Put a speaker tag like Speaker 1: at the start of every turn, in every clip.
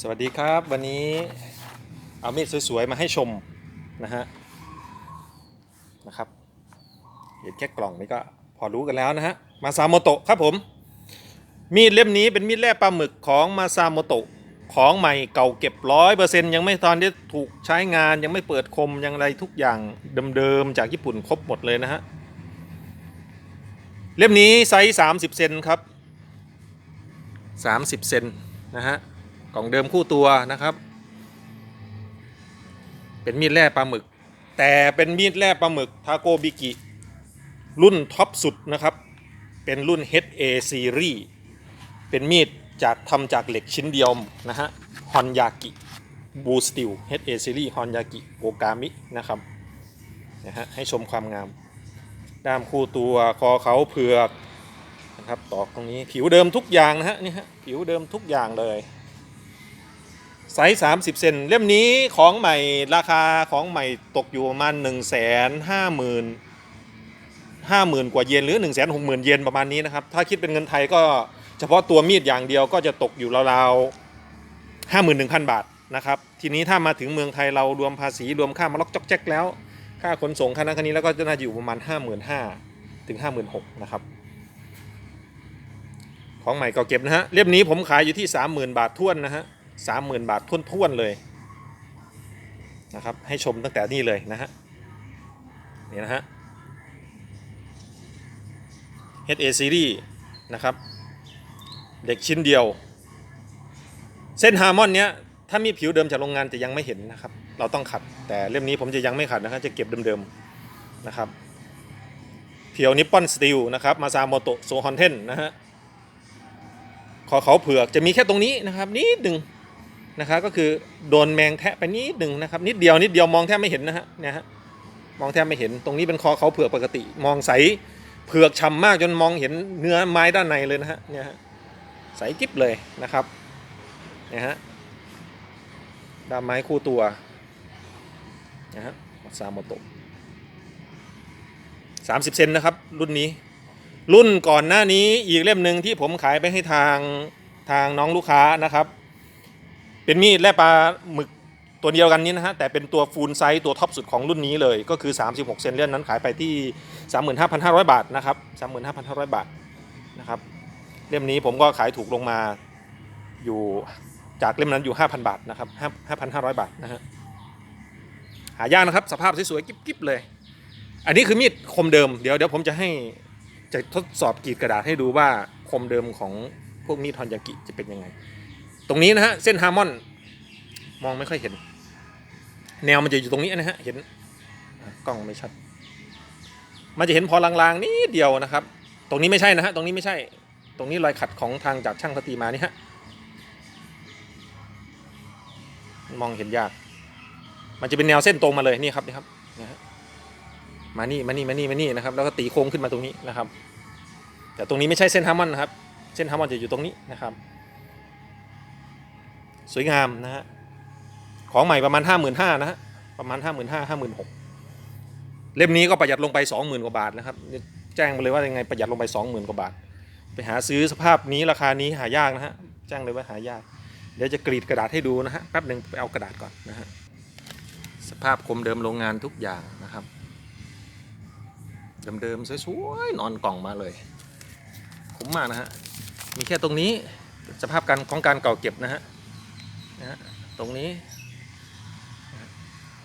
Speaker 1: สวัสดีครับ วันนี้เอามีดสวยๆ มาให้ชมนะฮะนะครับเห็นแค่กล่องนี้ก็พอรู้กันแล้วนะฮะมาซาโมโตะครับผม มีดเล่มนี้เป็นมีดแร่ปลาหมึกของมาซาโมโตะของใหม่เก่าเก็บร้อยเปอร์เซ็นต์ยังไม่ตอนที่ถูกใช้งานยังไม่เปิดคมยังอะไรทุกอย่างเดิมๆ จากญี่ปุ่นครบหมดเลยนะฮะ เล่มนี้ไซส์30เซนครับ30เซนนะฮะ กล่องเดิมคู่ตัวนะครับ เป็นมีดแร่ปลาหมึก แต่เป็นมีดแร่ปลาหมึกทาโกบิกิ รุ่นท็อปสุดนะครับ เป็นรุ่น HA Series เป็นมีดจากทำจากเหล็กชิ้นเดียวนะฮะฮอนยากิบูสติล HA Series ฮอนยากิโอกามินะครับนะฮะให้ชมความงาม ด้ามคู่ตัวคอเขาเผือกนะครับตอกตรงนี้ผิวเดิมทุกอย่างนะฮะนี่ฮะผิวเดิมทุกอย่างเลย ไซส์30 เซนเล่มนี้ของใหม่ราคาของใหม่ตกอยู่ประมาณ 1 5 0 0 0 0 50,000 กว่าเยนหรือ 1 6 0 0 0 0 เยนประมาณนี้นะครับ ถ้าคิดเป็นเงินไทยก็เฉพาะตัวมีดอย่างเดียวก็จะตกอยู่ราวๆ51,000 บาทนะครับ ทีนี้ถ้ามาถึงเมืองไทยเรารวมภาษีรวมค่ามาล็อกจอกแจ๊กแล้ว ค่าขนส่งค่านั้นค่านี้แล้วก็จะน่าจะอยู่ประมาณ 55,000 ถึง 56,000 นะครับ ของใหม่ก็เก็บนะฮะเล่มนี้ผมขายอยู่ที่ 30,000 บาทท้วนนะฮะ สามหมื่นบาทท้วนๆเลยนะครับให้ชมตั้งแต่นี่เลยนะฮะนี่นะฮะ HA Series นะครับเด็กชิ้นเดียว เส้นฮาร์มอนเนี้ยถ้ามีผิวเดิมจากโรงงานจะยังไม่เห็นนะครับ เราต้องขัดแต่เล่มนี้ผมจะยังไม่ขัดนะครับจะเก็บเดิมๆนะครับเพียวนิปปอนสตีลนะครับมาซาโมโตโซฮอนเทนนะฮะขอเขาเผือกจะมีแค่ตรงนี้นะครับนิดหนึ่ง นะครับก็คือโดนแมงแทะไปนิดหนึ่งนะครับ นิดเดียวนิดเดียวมองแทบไม่เห็นนะฮะเนี่ยฮะมองแทบไม่เห็นตรงนี้เป็นคอเขาเผือกปกติ มองใสเผือกฉ่ำมากจนมองเห็นเนื้อไม้ด้านในเลยนะฮะเนี่ยฮะใสกิ๊บเลยนะครับเนี่ยฮะด้ามไม้คู่ตัวนะฮะซาโมโตะสามสิบเซนนะครับ รุ่นนี้ รุ่นก่อนหน้านี้อีกเล่มหนึ่งที่ผมขายไปให้ทางทางน้องลูกค้านะครับ เป็นมีดแร่ปลาหมึกตัวเดียวกันนี้นะฮะแต่เป็นตัวฟูลไซส์ตัวท็อปสุดของรุ่นนี้เลยก็คือ 36 เซนเล่มนั้นขายไปที่ 35,500 บาทนะครับ35,500 บาทนะครับเล่มนี้ผมก็ขายถูกลงมาอยู่จากเล่มนั้นอยู่ 5,000 บาทนะครับ5,500 บาทนะฮะหายากนะครับสภาพสวยๆกิ๊บๆเลย อันนี้คือมีดคมเดิมเดี๋ยวเดี๋ยวผมจะให้จะทดสอบกรีดกระดาษให้ดูว่าคมเดิมของพวกมีดทอนยากิจะเป็นยังไง ตรงนี้นะฮะเส้นฮาร์มอนมองไม่ค่อยเห็น แนวมันจะอยู่ตรงนี้นะฮะเห็นกล้องไม่ชัด มันจะเห็นพอลางๆนิดเดียวนะครับ ตรงนี้ไม่ใช่นะฮะตรงนี้ไม่ใช่ ตรงนี้รอยขัดของทางจากช่างสตีมานี่ฮะมองเห็นยาก มันจะเป็นแนวเส้นตรงมาเลยนี่ครับนี่ครับนะฮะมานี่มานี่มานี่มานี่นะครับ แล้วก็ตีโค้งขึ้นมาตรงนี้นะครับ แต่ตรงนี้ไม่ใช่เส้นฮาร์มอนนะครับ เส้นฮาร์มอนจะอยู่ตรงนี้นะครับ สวยงามนะฮะของใหม่ประมาณ 5 5 0 0 0นะฮะประมาณ 5 5 0 0 0 5 6 0 0เล่มนี้ก็ประหยัดลงไป 20,000 กว่าบาทนะครับแจ้งไปเลยว่ายังไงประหยัดลงไป 20,000 กว่าบาท ไปหาซื้อสภาพนี้ราคานี้หายากนะฮะแจ้งเลยว่าหายาก เดี๋ยวจะกรีดกระดาษให้ดูนะฮะแป๊บหนึ่งไปเอากระดาษก่อนนะฮะสภาพคมเดิมโรงงานทุกอย่างนะครับเดิมๆสวยๆนอนกล่องมาเลยคุ้มมากนะฮะมีแค่ตรงนี้สภาพการของการเก่าเก็บนะฮะ นะฮะตรงนี้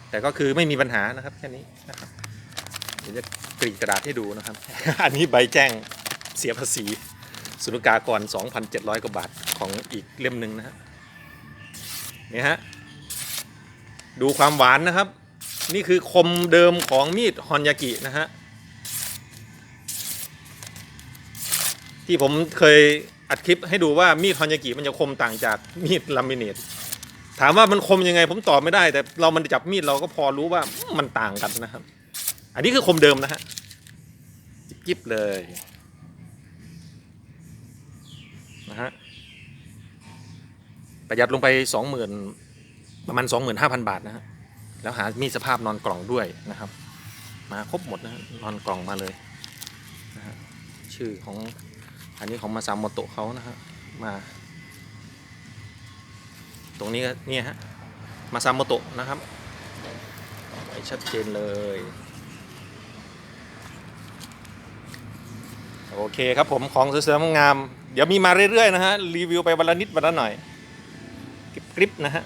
Speaker 1: แต่ก็คือไม่มีปัญหานะครับแค่นี้นะครับเดี๋ยวจะกรีดกระดาษให้ดูนะครับ อันนี้ใบแจ้งเสียภาษีสุลกากร 2,700 กว่าบาทของอีกเล่มหนึ่งนะฮะนี่ฮะดูความหวานนะครับ นี่คือคมเดิมของมีดฮอนยากินะฮะที่ผมเคย อัดคลิปให้ดูว่ามีดฮอนยากิมันจะคมต่างจากมีดลามิเนตถามว่ามันคมยังไงผมตอบไม่ได้ แต่เรามันจับมีดเราก็พอรู้ว่ามันต่างกันนะครับ อันนี้คือคมเดิมนะฮะจิบๆเลยนะฮะประหยัดลงไปสองหมื่นประมาณสองหมื่นห้าพันบาทนะฮะแล้วหามีดสภาพนอนกล่องด้วยนะครับ มาครบหมดนะนอนกล่องมาเลยนะฮะชื่อของ อันนี้ของมาซามโมโตะเขานะฮะมา ตรงนี้ก็เนี่ยฮะมาซามโมโตะนะครับไปชัดเจนเลย โอเคครับผมของสวยๆงาม เดี๋ยวมีมาเรื่อยๆนะฮะ รีวิวไปวันละนิดวันละหน่อยกริบๆนะฮะ